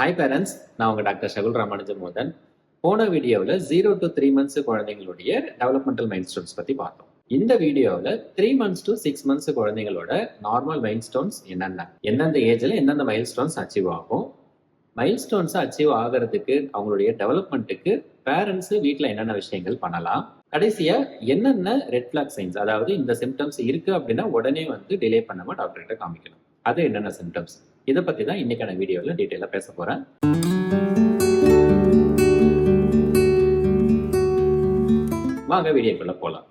Hi parents நான் உங்கள் doctor ஷகுல் Ramanujan மோதன் போன வீடியோவில் ஜீரோ டு த்ரீ மந்த்ஸ் குழந்தைங்களுடைய டெவலப்மெண்டல் மைண்ட் ஸ்டோன்ஸ் பற்றி பார்த்தோம். இந்த வீடியோவில் three months to six months குழந்தைங்களோட நார்மல் மைண்ட் ஸ்டோன்ஸ் என்னென்ன? எந்தெந்த ஏஜில் எந்தெந்த மைல் ஸ்டோன்ஸ் அச்சீவ் ஆகும்? மைல் ஸ்டோன்ஸ் அச்சீவ் ஆகிறதுக்கு அவங்களுடைய டெவலப்மெண்ட்டுக்கு பேரண்ட்ஸ் வீட்டில் என்னென்ன விஷயங்கள் பண்ணலாம்? கடைசியாக என்னென்ன ரெட் ஃபிளாக் சைன்ஸ் அதாவது இந்த சிம்டம்ஸ் இருக்குது அப்படின்னா உடனே வந்து டிலே பண்ணாமல் டாக்டர்கிட்ட காமிக்கணும். அது என்னென்ன சிம்டம்ஸ் இதை பற்றி தான் இன்னைக்கான வீடியோவில் டீட்டெயிலாக பேச போகிறேன் வாங்க வீடியோக்குள்ள போகலாம்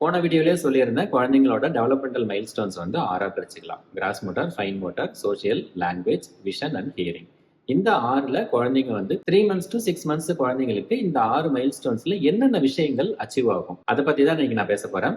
போன வீடியோலேயே சொல்லியிருந்தேன் குழந்தைங்களோட டெவலப்மெண்டல் மைல்ஸ்டோன்ஸ் வந்து ஆறாக பிரிச்சுக்கலாம். Gross motor fine motor social language vision and hearing இந்த ஆறுல குழந்தைங்க வந்து three months to six months குழந்தைங்களுக்கு இந்த ஆறு மைல் ஸ்டோன்ஸ்ல என்னென்ன விஷயங்கள் அச்சீவ் ஆகும்? அதை பத்தி தான் இன்னைக்கு நான் பேச போறேன்.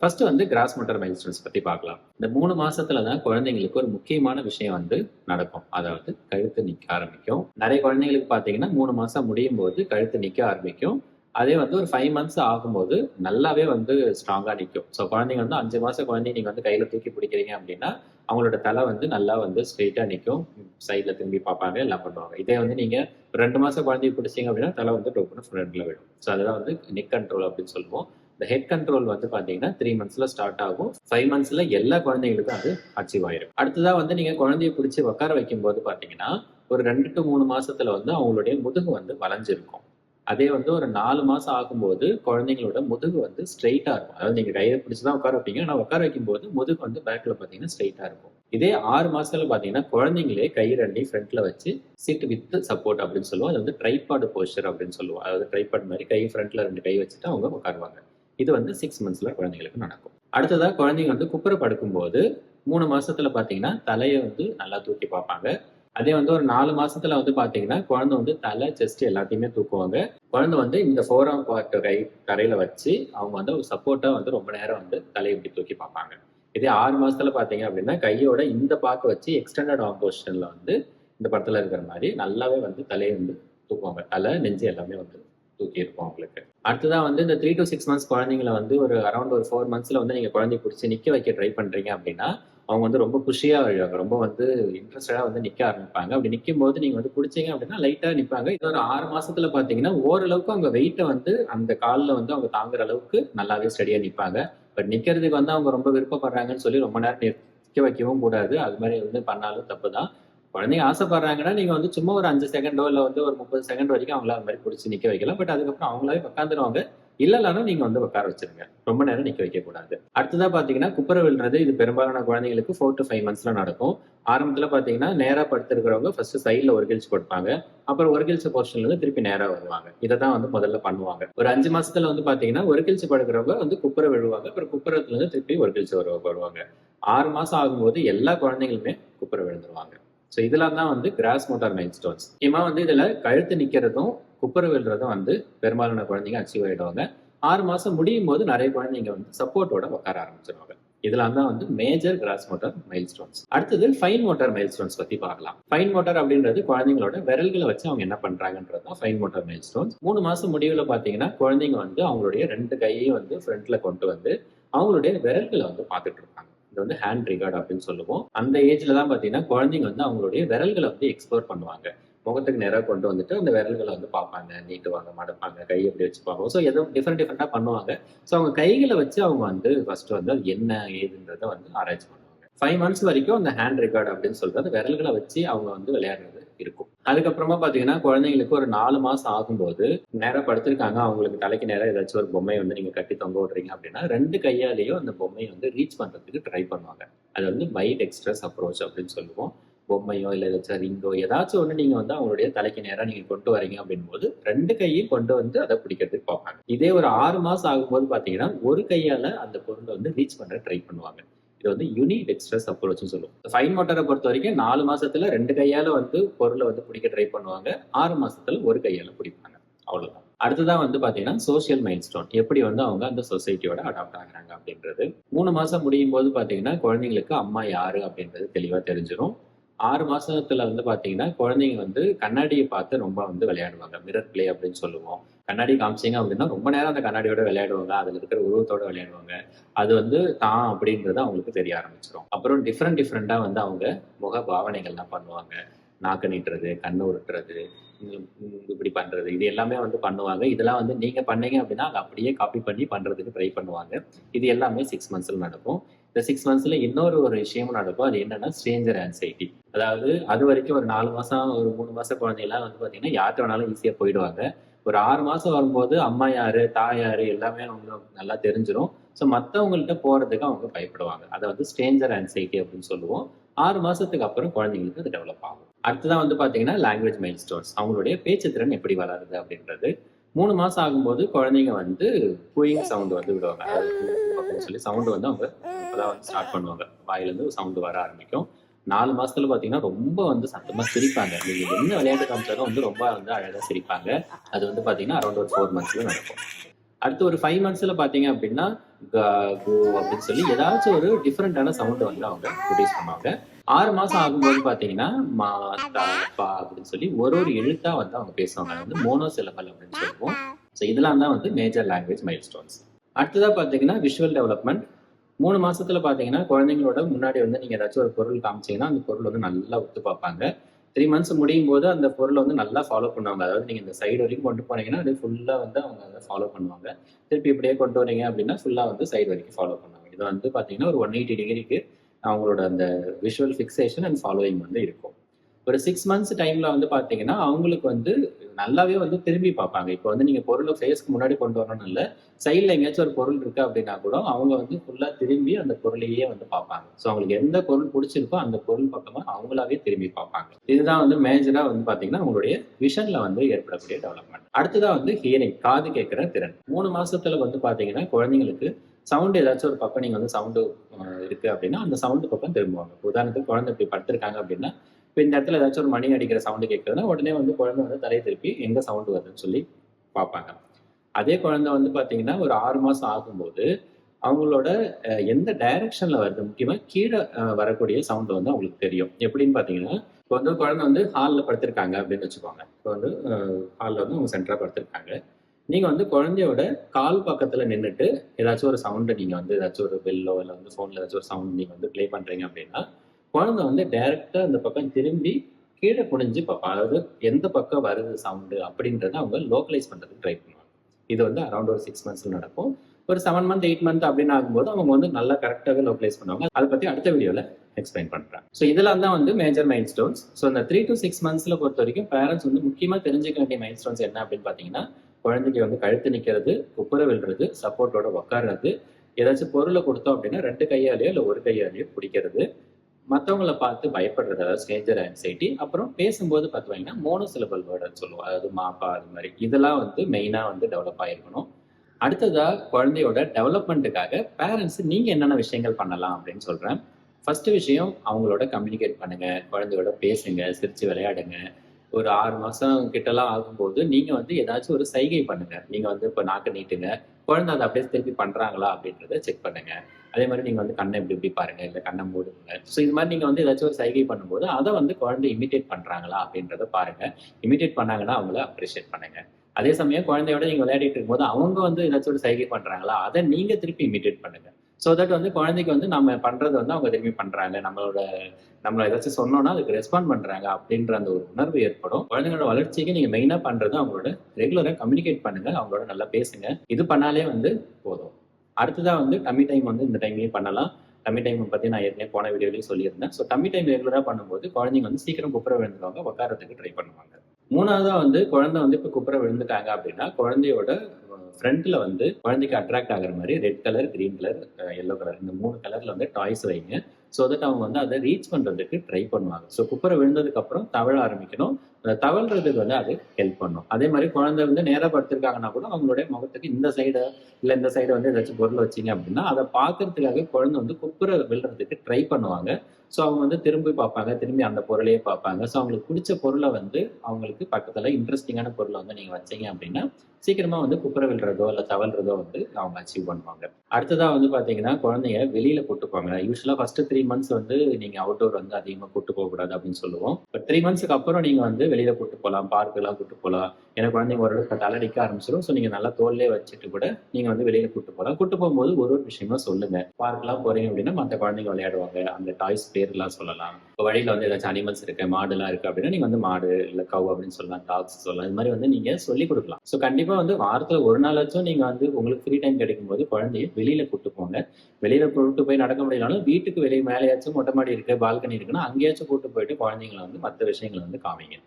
ஃபர்ஸ்ட் வந்து கிராஸ் மோட்டர் மைல் ஸ்டோன்ஸ் பத்தி பார்க்கலாம். இந்த மூணு மாசத்துல தான் குழந்தைங்களுக்கு ஒரு முக்கியமான விஷயம் வந்து நடக்கும். அதாவது கழுத்து நிக்க ஆரம்பிக்கும். நிறைய குழந்தைங்களுக்கு பாத்தீங்கன்னா மூணு மாசம் முடியும் போது கழுத்து நிக்க ஆரம்பிக்கும். அதே வந்து ஒரு ஃபைவ் மந்த்ஸ் ஆகும்போது நல்லாவே வந்து ஸ்ட்ராங்காக நிற்கும் ஸோ குழந்தைங்க வந்து அஞ்சு மாதம் குழந்தைங்க நீங்கள் வந்து கையில் தூக்கி பிடிக்கிறீங்க அப்படின்னா அவங்களோட தலை வந்து நல்லா வந்து ஸ்ட்ரெயிட்டாக நிற்கும் சைடில் திரும்பி பார்ப்பாங்க எல்லாம் பண்ணுவாங்க. இதே வந்து நீங்கள் ரெண்டு மாதம் குழந்தைய பிடிச்சிங்க அப்படின்னா தலை வந்து டோப்புன்னு ஃப்ரண்ட்ல விடும் ஸோ அதுதான் வந்து நெக் கண்ட்ரோல் அப்படின்னு சொல்லுவோம். இந்த ஹெட் கண்ட்ரோல் வந்து பார்த்தீங்கன்னா த்ரீ மந்த்ஸில் ஸ்டார்ட் ஆகும். ஃபைவ் மந்த்ஸில் எல்லா குழந்தைங்களுக்கும் அது அச்சீவ் ஆயிடும் அடுத்ததாக வந்து நீங்கள் குழந்தைய பிடிச்சி உட்கார வைக்கும்போது பார்த்தீங்கன்னா ஒரு ரெண்டு டு மூணு மாசத்துல வந்து அவங்களுடைய முதுகு வந்து வளைஞ்சிருக்கும். அதே வந்து ஒரு நாலு மாசம் ஆகும்போது குழந்தைங்களோட முதுகு வந்து ஸ்ட்ரைட்டா இருக்கும். அதாவது நீங்க கையை பிடிச்சுதான் உட்கார வைப்பீங்க. ஆனா உட்கார வைக்கும் போது முதுகு வந்து பேக்ல பாத்தீங்கன்னா ஸ்ட்ரைட்டா இருக்கும். இதே ஆறு மாசத்துல பாத்தீங்கன்னா குழந்தைங்களே கை ரெண்டையும் ஃப்ரண்ட்ல வச்சு சீட்டு வித் சப்போர்ட் அப்படின்னு சொல்லுவோம். அது வந்து ட்ரைபாடு போஸ்டர் அப்படின்னு சொல்லுவோம். அதாவது ட்ரைபாட் மாதிரி கை ஃப்ரண்ட்ல ரெண்டு கை வச்சுட்டு அவங்க உட்காருவாங்க. இது வந்து சிக்ஸ் மந்த்ஸ்ல குழந்தைங்களுக்கு நடக்கும். அடுத்ததா குழந்தைங்க வந்து குப்புற படுக்கும்போது மூணு மாசத்துல பாத்தீங்கன்னா தலையை வந்து நல்லா தூக்கி பார்ப்பாங்க. அதே வந்து ஒரு நாலு மாசத்துல வந்து பாத்தீங்கன்னா குழந்தை வந்து தலை செஸ்ட் எல்லாத்தையுமே தூக்குவாங்க. குழந்தை வந்து இந்த ஃபோராம் பார்ட் கை தரையில வச்சு அவங்க வந்து ஒரு சப்போர்ட்டா வந்து ரொம்ப நேரம் வந்து தலையை இப்படி தூக்கி பார்ப்பாங்க. இதே ஆறு மாசத்துல பாத்தீங்க அப்படின்னா கையோட இந்த பார்க்க வச்சு எக்ஸ்டெண்டட் ஆப்போசிஷன்ல வந்து இந்த படத்துல இருக்கிற மாதிரி நல்லாவே வந்து தலையை வந்து தூக்குவாங்க. தலை நெஞ்சு எல்லாமே வந்து தூக்கி இருக்கும் அவங்களுக்கு. அடுத்ததான் வந்து இந்த த்ரீ டு சிக்ஸ் மந்த்ஸ் குழந்தைங்கள வந்து ஒரு அரௌண்ட் ஒரு ஃபோர் மந்த்ஸ்ல வந்து நீங்க குழந்தை பிடிச்சி நிக்க வைக்க ட்ரை பண்றீங்க அப்படின்னா அவங்க வந்து ரொம்ப குஷியாக அழுவாங்க ரொம்ப வந்து இன்ட்ரெஸ்டடாக வந்து நிற்க ஆரம்பிப்பாங்க. அப்படி நிற்கும் போது நீங்கள் வந்து பிடிச்சீங்க அப்படின்னா லைட்டாக நிற்பாங்க இது ஒரு ஆறு மாதத்தில் பார்த்தீங்கன்னா ஓரளவுக்கு அவங்க வெயிட்டை வந்து அந்த காலில் வந்து அவங்க தாங்குற அளவுக்கு நல்லாவே ஸ்டடியாக நிற்பாங்க பட் நிற்கிறதுக்கு வந்து அவங்க ரொம்ப விருப்பப்படுறாங்கன்னு சொல்லி ரொம்ப நேரம் நிற்க வைக்கவும் கூடாது. அது மாதிரி வந்து பண்ணாலும் தப்பு தான் குழந்தைங்க ஆசைப்படுறாங்கன்னா நீங்க வந்து சும்மா ஒரு அஞ்சு செகண்டோ இல்லை வந்து ஒரு முப்பது செகண்ட் வரைக்கும் அவங்கள அது மாதிரி பிடிச்சி நிக்க வைக்கலாம். பட் அதுக்கப்புறம் அவங்களாவே உட்காந்துருவாங்க இல்லைனாலும் நீங்க வந்து உட்கார வச்சிருங்க. ரொம்ப நேரம் நிக்க வைக்க கூடாது அடுத்ததா பாத்தீங்கன்னா குப்புற விழுறது இது பெரும்பாலான குழந்தைங்களுக்கு ஃபோர் டு ஃபைவ் மந்த்ஸ்ல நடக்கும். ஆரம்பத்துல பாத்தீங்கன்னா நேரா படுத்திருக்கிறவங்க ஃபர்ஸ்ட் சைட்ல ஒரு கிழிச்சு கொடுப்பாங்க. அப்புறம் ஒரு கிழிச்ச போர்ஷன்ல இருந்து திருப்பி நேரா வருவாங்க. இதை தான் வந்து முதல்ல பண்ணுவாங்க. ஒரு அஞ்சு மாசத்துல வந்து பாத்தீங்கன்னா ஒரு கிழிச்சு படுக்கிறவங்க வந்து குப்புற விழுவாங்க. அப்புறம் குப்புறத்துலேருந்து திருப்பி ஒரு கிழிச்சு வருவாங்க. ஆறு மாசம் ஆகும்போது எல்லா குழந்தைங்களுமே குப்புற விழுந்துருவாங்க. ஸோ இதெல்லாம் தான் வந்து கிராஸ் மோட்டார் மைல் ஸ்டோன்ஸ் முக்கியமாக வந்து இதில் கழுத்து நிற்கிறதும் குப்புற வந்து பெரும்பாலான குழந்தைங்க அச்சீவ் ஆகிடுவாங்க ஆறு மாதம் முடியும் போது நிறைய குழந்தைங்க வந்து சப்போர்ட்டோட உட்கார ஆரம்பிச்சிருவாங்க. இதெல்லாம் தான் வந்து major gross motor milestones அடுத்தது ஃபைன் மோட்டார் மைல் ஸ்டோன்ஸ் பத்தி பார்க்கலாம். ஃபைன் மோட்டார் அப்படின்றது குழந்தைங்களோட விரல்களை வச்சு அவங்க என்ன பண்றாங்கன்றது தான் ஃபைன் மோட்டார் மைல் ஸ்டோன்ஸ் மூணு மாசம் முடிவுல பாத்தீங்கன்னா குழந்தைங்க வந்து அவங்களுடைய ரெண்டு கையையும் வந்து ஃப்ரண்ட்ல கொண்டு வந்து அவங்களுடைய விரல்களை வந்து பார்த்துட்டு இருப்பாங்க இது வந்து ஹேண்ட் ரிகார்ட் அப்படின்னு சொல்லுவோம். அந்த ஏஜ்ல தான் பாத்தீங்கன்னா குழந்தைங்க வந்து அவங்களுடைய விரல்களை வந்து எக்ஸ்ப்ளோர் பண்ணுவாங்க. முகத்துக்கு நேராக கொண்டு வந்துட்டு அந்த விரல்களை வந்து பார்ப்பாங்க. நீட்டுவாங்க மடப்பாங்க கை எப்படி வச்சுப்பாங்க ஸோ எதுவும் டிஃப்ரெண்ட் டிஃப்ரெண்டாக பண்ணுவாங்க. ஸோ அவங்க கைகளை வச்சு அவங்க வந்து ஃபர்ஸ்ட் வந்து அது என்ன ஏதுன்றத வந்து ஆராய்ச்சி பண்ணுவாங்க. ஃபைவ் மந்த்ஸ் வரைக்கும் அந்த ஹேண்ட் ரெக்கார்டு அப்படின்னு சொல்லிட்டு அந்த விரல்களை வச்சு அவங்க வந்து விளையாடுறது இருக்கும். அதுக்கப்புறமா பாத்தீங்கன்னா குழந்தைங்களுக்கு ஒரு நாலு மாசம் ஆகும்போது நேரம் படுத்திருக்காங்க. அவங்களுக்கு தலைக்கு நேரம் ஏதாச்சும் ஒரு பொம்மையை வந்து நீங்க கட்டி தொங்க விடுறீங்க அப்படின்னா ரெண்டு கையாலேயும் அந்த பொம்மையை வந்து ரீச் பண்றதுக்கு ட்ரை பண்ணுவாங்க. அது வந்து பை டெக்ஸ்ட்ரஸ் அப்ரோச் அப்படின்னு சொல்லுவோம். பொம்மையோ இல்லை ஏதாச்சும் ரிங்கோ ஏதாச்சும் ஒன்று நீங்கள் வந்து அவங்களுடைய தலைக்கு நேராக நீங்கள் கொண்டு வரீங்க அப்படின் போது ரெண்டு கையும் கொண்டு வந்து அதை பிடிக்கிறதுக்கு பார்ப்பாங்க. இதே ஒரு ஆறு மாதம் ஆகும்போது பார்த்தீங்கன்னா ஒரு கையால் அந்த பொருளை வந்து ரீச் பண்ண ட்ரை பண்ணுவாங்க. இது வந்து யூனி டெக்ஸ்ட்ரஸ் அப்ரோச்னு சொல்லுவோம். ஃபைன் மோட்டரை பொறுத்த வரைக்கும் நாலு மாசத்துல ரெண்டு கையால வந்து பொருளை வந்து பிடிக்க ட்ரை பண்ணுவாங்க. ஆறு மாசத்துல ஒரு கையால பிடிப்பாங்க. அவ்வளவுதான். அடுத்ததான் வந்து பாத்தீங்கன்னா சோசியல் மைல் ஸ்டோன் எப்படி வந்து அவங்க அந்த சொசைட்டியோட அடாப்ட் ஆகுறாங்க அப்படின்றது. மூணு மாசம் முடியும் போது பாத்தீங்கன்னா குழந்தைங்களுக்கு அம்மா யாரு அப்படின்றது தெளிவா தெரிஞ்சிடும் ஆறு மாசத்துல வந்து பாத்தீங்கன்னா குழந்தைங்க வந்து கண்ணாடியை பார்த்து ரொம்ப வந்து விளையாடுவாங்க. மிரர் பிளே அப்படின்னு சொல்லுவோம். கண்ணாடி காமிச்சிங்க அப்படின்னா ரொம்ப நேரம் அந்த கண்ணாடியோட விளையாடுவாங்க. அதுல இருக்கிற உருவத்தோட விளையாடுவாங்க. அது வந்து தான் அப்படின்றது அவங்களுக்கு தெரிய ஆரம்பிச்சிடும் அப்புறம் டிஃப்ரெண்ட் டிஃப்ரெண்டா வந்து அவங்க முக பாவனைகள்லாம் பண்ணுவாங்க. நாக்கு நீட்டுறது கண்ணு உருட்டுறது இப்படி பண்றது இது எல்லாமே வந்து பண்ணுவாங்க. இதெல்லாம் வந்து நீங்க பண்ணீங்க அப்படின்னா அதை அப்படியே காப்பி பண்ணி பண்றதுக்கு ட்ரை பண்ணுவாங்க. இது எல்லாமே சிக்ஸ் மந்த்ஸ்ல நடக்கும். இந்த சிக்ஸ் மந்த்ஸ்ல இன்னொரு ஒரு விஷயமும் நடக்கும். அது என்னன்னா ஸ்ட்ரேஞ்சர் ஆன்சைட்டி அதாவது அது வரைக்கும் ஒரு நாலு மாசம் ஒரு மூணு மாசம் குழந்தையெல்லாம் வந்து பாத்தீங்கன்னா யார்கிட்ட வேணாலும் ஈஸியா போயிடுவாங்க. ஒரு ஆறு மாசம் வரும்போது அம்மா யாரு தாய் யாரு எல்லாமே அவங்களுக்கு நல்லா தெரிஞ்சிடும் ஸோ மற்றவங்கள்ட்ட போறதுக்கு அவங்க பயப்படுவாங்க. அதை வந்து ஸ்ட்ரேஞ்சர் ஆன்சைட்டி அப்படின்னு சொல்லுவோம். ஆறு மாசத்துக்கு அப்புறம் குழந்தைங்களுக்கு அது டெவலப் ஆகும். அடுத்ததான் வந்து பாத்தீங்கன்னா லாங்குவேஜ் மைல் ஸ்டோன்ஸ் அவங்களுடைய பேச்சு திறன் எப்படி வளருது அப்படின்றது. மூணு மாசம் ஆகும்போது குழந்தைங்க வந்து கூயிங் சவுண்ட் வந்து விடுவாங்க. அப்படின்னு சொல்லி சவுண்ட் வந்து அவங்க அப்பதான் வந்து ஸ்டார்ட் பண்ணுவாங்க. வாயிலிருந்து சவுண்ட் வர ஆரம்பிக்கும். நாலு மாசத்துல பாத்தீங்கன்னா ரொம்ப வந்து சத்தமா சிரிப்பாங்க. நீங்க என்ன விளையாட்டு காமிச்சாலும் வந்து ரொம்ப வந்து அழகா சிரிப்பாங்க. அது வந்து பாத்தீங்கன்னா அரௌண்ட் ஒரு ஃபோர் மந்த்ஸ்ல நடக்கும். அடுத்து ஒரு ஃபைவ் மந்த்ஸ்ல பாத்தீங்க அப்படின்னா கோ அப்படின்னு சொல்லி ஏதாச்சும் ஒரு டிஃப்ரெண்டான சவுண்ட் வந்து அவங்க ப்ரொடியூஸ் பண்ணுவாங்க. ஆறு மாசம் ஆகும்போது பாத்தீங்கன்னா மா தா பா அப்படின்னு சொல்லி ஒரு ஒரு எழுத்தா வந்து அவங்க பேசுவாங்க. வந்து மோனோ சிலபல் அப்படின்னு சொல்லுவோம். ஸோ இதெல்லாம் தான் வந்து மேஜர் லாங்குவேஜ் மைல் ஸ்டோன்ஸ் அடுத்ததா பார்த்தீங்கன்னா விஷுவல் டெவலப்மெண்ட் மூணு மாசத்துல பாத்தீங்கன்னா குழந்தைங்களோட முன்னாடி வந்து நீங்க ஏதாச்சும் ஒரு பொருள் காமிச்சீங்கன்னா அந்த பொருள் வந்து நல்லா ஒத்து பார்ப்பாங்க. த்ரீ மந்த்ஸ் முடியும் போது அந்த பொருளை வந்து நல்லா ஃபாலோ பண்ணுவாங்க. அதாவது நீங்க இந்த சைடு வரைக்கும் கொண்டு போனீங்கன்னா அது ஃபுல்லா வந்து அவங்க அதை ஃபாலோ பண்ணுவாங்க. திருப்பி இப்படியே கொண்டு வரீங்க அப்படின்னா ஃபுல்லா வந்து சைடு வரைக்கும் ஃபாலோ பண்ணுவாங்க. இது வந்து பாத்தீங்கன்னா ஒரு ஒன் எயிட்டி டிகிரிக்கு அவங்களோட அந்த விஷுவல் ஃபிக்சேஷன் அண்ட் ஃபாலோயிங் வந்து இருக்கும். ஒரு சிக்ஸ் மந்த்ஸ் டைம்ல வந்து பாத்தீங்கன்னா அவங்களுக்கு வந்து நல்லாவே வந்து திரும்பி பார்ப்பாங்க. இப்போ வந்து நீங்க பொருளை ஃபேஸ்க்கு முன்னாடி கொண்டு வரணும்னு இல்லை சைடில் எங்கேயாச்சும் ஒரு பொருள் இருக்கு அப்படின்னா கூட அவங்க வந்து ஃபுல்லா திரும்பி அந்த பொருளையே வந்து பார்ப்பாங்க. ஸோ அவங்களுக்கு எந்த பொருள் பிடிச்சிருக்கோ அந்த பொருள் பக்கமா அவங்களாவே திரும்பி பார்ப்பாங்க. இதுதான் வந்து மேஜரா வந்து பாத்தீங்கன்னா அவங்களுடைய விஷன்ல வந்து ஏற்படக்கூடிய டெவலப்மெண்ட் அடுத்ததா வந்து ஹியரிங் காது கேட்கிற திறன். மூணு மாசத்துல வந்து பாத்தீங்கன்னா குழந்தைங்களுக்கு சவுண்டு ஏதாச்சும் ஒரு பக்கம் நீங்க வந்து சவுண்டு இருக்கு அப்படின்னா அந்த சவுண்டு பக்கம் திரும்புவாங்க. உதாரணத்துக்கு குழந்தை இப்படி படுத்திருக்காங்க அப்படின்னா இப்போ இந்த இடத்துல ஏதாச்சும் ஒரு மணி அடிக்கிற சவுண்டு கேட்குதுன்னா உடனே வந்து குழந்தை வந்து தலையை திருப்பி எங்க சவுண்டு வருதுன்னு சொல்லி பார்ப்பாங்க. அதே குழந்தை வந்து பார்த்தீங்கன்னா ஒரு ஆறு மாசம் ஆகும்போது அவங்களோட எந்த டைரக்ஷன்ல வருது? முக்கியமா கீழே வரக்கூடிய சவுண்ட் வந்து அவங்களுக்கு தெரியும். எப்படின்னு பாத்தீங்கன்னா இப்போ வந்து குழந்தை வந்து ஹாலில் படுத்திருக்காங்க அப்படின்னு வச்சுக்கோங்க. இப்போ வந்து ஹாலில் வந்து அவங்க சென்டராக படுத்திருக்காங்க. நீங்கள் வந்து குழந்தையோட கால் பக்கத்தில் நின்றுட்டு ஏதாச்சும் ஒரு சவுண்டை நீங்கள் வந்து ஏதாச்சும் ஒரு பெல்லோ இல்லை வந்து ஃபோன்ல ஏதாச்சும் ஒரு சவுண்ட் நீங்கள் வந்து ப்ளே பண்ணுறீங்க அப்படின்னா குழந்தை வந்து டைரக்டா அந்த பக்கம் திரும்பி கீழே குனிஞ்சு பார்ப்பா. அதாவது எந்த பக்கம் வருது சவுண்டு அப்படின்றத அவங்க லோக்கலைஸ் பண்றதுக்கு ட்ரை பண்ணுவாங்க. இது வந்து அரௌண்ட் ஒரு சிக்ஸ் மந்த்ஸில் நடக்கும். ஒரு செவன் மந்த் எயிட் மந்த் அப்படின்னு ஆகும்போது அவங்க வந்து நல்லா கரெக்டாகவே லோக்கலைஸ் பண்ணுவாங்க. அதை பத்தி அடுத்த வீடியோல எக்ஸ்பிளைன் பண்றேன். ஸோ இதெல்லாம் தான் வந்து மேஜர் மைண்ட் ஸ்டோன்ஸ் ஸோ இந்த த்ரீ டு சிக்ஸ் மந்த்ஸ்ல பொறுத்த வரைக்கும் பேரண்ட்ஸ் வந்து முக்கியமா தெரிஞ்சுக்க வேண்டிய மைண்ட் ஸ்டோன்ஸ் என்ன அப்படின்னு பாத்தீங்கன்னா குழந்தைக்கு வந்து கழுத்து நிக்கிறது குப்புற விழுறது சப்போர்ட்டோட உட்கார்றது ஏதாச்சும் பொருளை கொடுத்தோம் அப்படின்னா ரெண்டு கையாலேயோ இல்லை ஒரு கையாலேயோ பிடிக்கிறது மற்றவங்கள பார்த்து பயப்படுறது அதாவது ஸ்டேஞ்சர் ஆன்சைட்டி அப்புறம் பேசும்போது பார்த்தீங்கன்னா மோனோ சிலபல் வேர்டுன்னு சொல்லுவோம். அதாவது மாப்பா அது மாதிரி. இதெல்லாம் வந்து மெயினாக வந்து டெவலப் ஆகிருக்கணும் அடுத்ததாக குழந்தையோட டெவலப்மெண்ட்டுக்காக பேரண்ட்ஸ் நீங்கள் என்னென்ன விஷயங்கள் பண்ணலாம் அப்படின்னு சொல்கிறேன் ஃபர்ஸ்ட் விஷயம் அவங்களோட கம்யூனிகேட் பண்ணுங்கள் குழந்தையோட பேசுங்க சிரித்து விளையாடுங்க. ஒரு ஆறு மாசம் கிட்டலாம் ஆகும்போது நீங்க வந்து ஏதாச்சும் ஒரு சைகை பண்ணுங்க. நீங்க வந்து இப்போ நாக்க நீட்டுங்க. குழந்தை அதை அப்படியே திருப்பி பண்றாங்களா அப்படின்றத செக் பண்ணுங்க. அதே மாதிரி நீங்க வந்து கண்ணை இப்படி இப்படி பாருங்க. இல்ல கண்ணை மூடுங்க. ஸோ இது மாதிரி நீங்க வந்து ஏதாச்சும் ஒரு சைகை பண்ணும்போது அதை வந்து குழந்தை இமிட்டேட் பண்றாங்களா அப்படின்றத பாருங்க. இமிட்டேட் பண்ணாங்கன்னா அவங்கள அப்ரிஷியேட் பண்ணுங்க. அதே சமயம் குழந்தையோட நீங்க விளையாடிட்டு இருக்கும்போது அவங்க வந்து ஏதாச்சும் ஒரு சைகை பண்றாங்களா அதை நீங்க திருப்பி இமிட்டேட் பண்ணுங்க. ஸோ தட் வந்து குழந்தைக்கு வந்து நம்ம பண்றது வந்து அவங்க திரும்பி பண்றாங்க. நம்மளோட நம்மள ஏதாச்சும் சொன்னோம்னா அதுக்கு ரெஸ்பாண்ட் பண்றாங்க அப்படின்ற அந்த ஒரு உணர்வு ஏற்படும். குழந்தைங்களோட வளர்ச்சிக்கு நீங்க மெயினா பண்றது அவங்களோட ரெகுலரா கம்யூனிகேட் பண்ணுங்க. அவங்களோட நல்லா பேசுங்க. இது பண்ணாலே வந்து போதும். அடுத்ததாக வந்து டம்மி டைம் வந்து இந்த டைம்லயும் பண்ணலாம். டம்மி டைம் பத்தி நான் ஏற்கனவே போன வீடியோலையும் சொல்லியிருந்தேன். ஸோ டம்மி டைம் ரெகுலரா பண்ணும்போது குழந்தைங்க வந்து சீக்கிரம் குப்புற விழுந்துருவாங்க உட்காரத்துக்கு ட்ரை பண்ணுவாங்க. மூணாவதா வந்து குழந்தை வந்து இப்போ குப்புற விழுந்துட்டாங்க அப்படின்னா குழந்தையோட ஃப்ரண்ட்ல வந்து குழந்தைக்கு அட்ராக்ட் ஆகுற மாதிரி red colour green colour yellow colour இந்த மூணு கலர்ல வந்து டாய்ஸ் வைங்க. ஸோ தட் அவங்க வந்து அதை ரீச் பண்ணுறதுக்கு ட்ரை பண்ணுவாங்க. ஸோ குப்பரை விழுந்ததுக்கு அப்புறம் தவழ ஆரம்பிக்கணும். அந்த தவழ்றதுக்கு வந்து அது ஹெல்ப் பண்ணும். அதே மாதிரி குழந்தை வந்து நேராக படுத்திருக்காங்கன்னா கூட அவங்களுடைய முகத்துக்கு இந்த சைடு இல்லை இந்த சைடு வந்து ஏதாச்சும் பொருள் வச்சீங்க அப்படின்னா அதை பார்க்கறதுக்காக குழந்தை வந்து குப்புற விழுறதுக்கு ட்ரை பண்ணுவாங்க. ஸோ அவங்க வந்து திரும்பி பார்ப்பாங்க. திரும்பி அந்த பொருளையே பார்ப்பாங்க. ஸோ அவங்களுக்கு பிடிச்ச பொருளை வந்து அவங்களுக்கு பக்கத்தில் இன்ட்ரெஸ்டிங்கான பொருளை வந்து நீங்கள் வச்சீங்க அப்படின்னா சீக்கிரமாக வந்து குப்புற விழுறதோ இல்லை தவழ்றதோ வந்து அவங்க அச்சீவ் பண்ணுவாங்க. அடுத்ததாக வந்து பார்த்தீங்கன்னா குழந்தைய வெளியில் கூட்டு யூஸ்வலாக ஃபஸ்ட்டு த்ரீ மந்த்ஸ் வந்து நீங்க அவுட்டோர் வந்து அதிகமா கூட்டு போக கூடாது அப்படின்னு சொல்லுவோம். பட் த்ரீ மந்த்ஸ்க்கு அப்புறம் நீங்க வந்து வெளியில கூட்டு போகலாம் பார்க் எல்லாம் கூட்டு போகலாம் ஏன்னா குழந்தைங்க ஒரு இடத்துல ஆரம்பிச்சிடும். ஸோ நீங்க நல்லா தோல்லே வச்சுட்டு கூட நீங்க வந்து வெளியில கூட்டு போகலாம் கூட்டு போகும்போது ஒரு ஒரு விஷயமா சொல்லுங்க. பார்க்கெல்லாம் போறீங்க அப்படின்னா மற்ற குழந்தைங்க விளையாடுவாங்க. அந்த டாய்ஸ் பேர்லாம் சொல்லலாம். இப்போ வழியில வந்து ஏதாச்சும் அனிமல்ஸ் இருக்கு மாடுலாம் இருக்கு அப்படின்னா நீங்க வந்து மாடு இல்ல கவ் அப்படின்னு சொல்லலாம் டாக்ஸ் சொல்லலாம். இது மாதிரி வந்து நீங்க சொல்லி கொடுக்கலாம். ஸோ கண்டிப்பா வந்து வாரத்துல ஒரு நாளாச்சும் நீங்க வந்து உங்களுக்கு ஃப்ரீ டைம் கிடைக்கும் போது குழந்தைய வெளியில கூட்டு போங்க. வெளியில கூட்டு போய் நடக்க முடியலனாலும் வீட்டுக்கு வெளியே மேலேயாச்சும் மொட்டை மாடி இருக்கு பால்கனி இருக்குன்னா அங்கேயாச்சும் கூட்டு போயிட்டு குழந்தைங்களை வந்து மற்ற விஷயங்களை வந்து காமிங்க.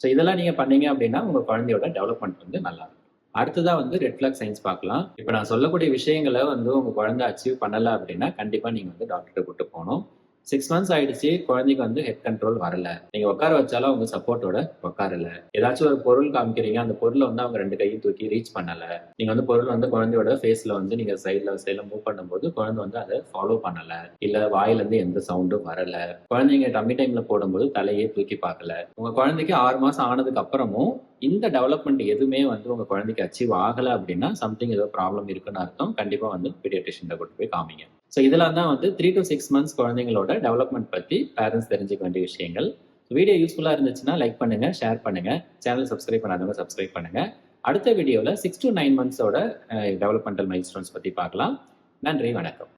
ஸோ இதெல்லாம் நீங்க பண்ணீங்க அப்படின்னா உங்க குழந்தையோட டெவலப்மெண்ட் வந்து நல்லா இருக்கும். அடுத்ததா வந்து ரெட் ஃபிளாக் சயின்ஸ் பார்க்கலாம். இப்போ நான் சொல்லக்கூடிய விஷயங்களை வந்து உங்க குழந்தை அச்சீவ் பண்ணலை அப்படின்னா கண்டிப்பா நீங்க வந்து டாக்டர்கிட்ட கூட்டு போகணும். சிக்ஸ் மந்த்ஸ் ஆயிடுச்சு குழந்தைக்கு வந்து ஹெட் கண்ட்ரோல் வரல. நீங்க உட்கார வச்சாலும் அவங்க சப்போர்ட்டோட உட்காரல. ஏதாச்சும் ஒரு பொருள் காமிக்கிறீங்க அந்த பொருளை வந்து அவங்க ரெண்டு கையும் தூக்கி ரீச் பண்ணல. நீங்க வந்து பொருள் வந்து குழந்தையோட ஃபேஸ்ல வந்து நீங்க சைட்ல சைட்ல மூவ் பண்ணும்போது குழந்தை வந்து அதை ஃபாலோ பண்ணல. இல்ல வாயில இருந்து எந்த சவுண்டும் வரல. குழந்தைங்க டம்மி டைம்ல போடும்போது தலையே தூக்கி பார்க்கல. உங்க குழந்தைக்கு ஆறு மாசம் ஆனதுக்கு அப்புறமும் இந்த டெவலப்மெண்ட் எதுவுமே வந்து உங்க குழந்தைக்கு அச்சீவ் ஆகல அப்படின்னா சம்திங் ஏதோ ப்ராப்ளம் இருக்குன்னு அர்த்தம். கண்டிப்பா வந்து பீடியாட்ரிஷியன் கூட்டு போய் காமிங்க. ஸோ இதெல்லாம் தான் வந்து த்ரீ டு சிக்ஸ் மந்த்ஸ் குழந்தைங்களோட டெவலப்மெண்ட் பத்தி பேரண்ட்ஸ் தெரிஞ்சுக்க வேண்டிய விஷயங்கள். வீடியோ யூஸ்ஃபுல்லாக இருந்துச்சுன்னா லைக் பண்ணுங்க ஷேர் பண்ணுங்க. சேனல் சப்ஸ்கிரைப் பண்ணாதவங்க சப்ஸ்கிரைப் பண்ணுங்க. அடுத்த வீடியோவில் சிக்ஸ் டு நைன் மந்த்ஸோட டெவலப்மெண்டல் மைல் ஸ்டோன்ஸ் பற்றி பார்க்கலாம். நன்றி வணக்கம்.